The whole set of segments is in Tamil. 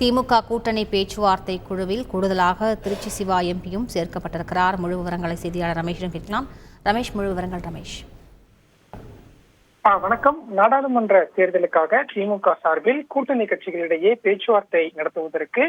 திமுக கூட்டணி பேச்சுவார்த்தை குழுவில் கூடுதலாக திருச்சி சிவா எம்பியும் சேர்க்கப்பட்டிருக்கிறார். முழு விவரங்களை செய்தியாளர் ரமேஷிடம் கேட்கலாம். ரமேஷ் முழு விவரங்கள் ரமேஷ். வணக்கம். நாடாளுமன்ற தேர்தலுக்காக திமுக சார்பில் கூட்டணி கட்சிகளிடையே பேச்சுவார்த்தை நடத்துவதற்கு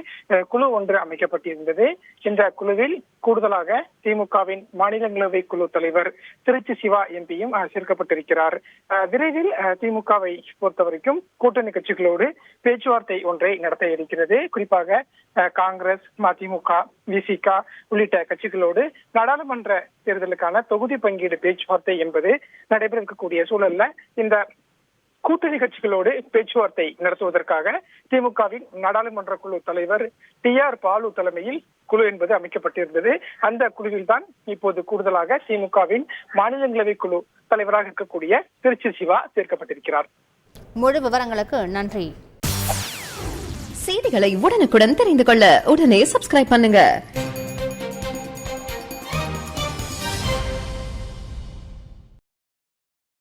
குழு ஒன்று அமைக்கப்பட்டிருந்தது. இந்த குழுவில் கூடுதலாக திமுகவின் மாநிலங்களவை குழு தலைவர் திருச்சி சிவா எம்பியும் சேர்க்கப்பட்டிருக்கிறார் அஹ், விரைவில் திமுகவை திமுகவை பொறுத்தவரைக்கும் கூட்டணி கட்சிகளோடு பேச்சுவார்த்தை ஒன்றை நடத்த இருக்கிறது. குறிப்பாக அஹ், காங்கிரஸ் மதிமுக விசிக உள்ளிட்ட கட்சிகளோடு நாடாளுமன்ற தேர்தலுக்கான தொகுதி பங்கீடு பேச்சுவார்த்தை என்பது நடைபெற இருக்கக்கூடிய சூழல்ல இந்த கூட்டணி கட்சிகளோடு பேச்சுவார்த்தை நடத்துவதற்காக திமுகவின் நாடாளுமன்ற குழு தலைவர் டி ஆர் பாலு தலைமையில் குழு என்பது அமைக்கப்பட்டிருந்தது. அந்த குழுவில் தான் இப்போது கூடுதலாக திமுகவின் மாநிலங்களவை குழு தலைவராக இருக்கக்கூடிய திருச்சி சிவா சேர்க்கப்பட்டிருக்கிறார். முழு விவரங்களுக்கு நன்றி. செய்திகளை உடனுக்குடன் தெரிந்து கொள்ள உடனே சப்ஸ்கிரைப் பண்ணுங்க.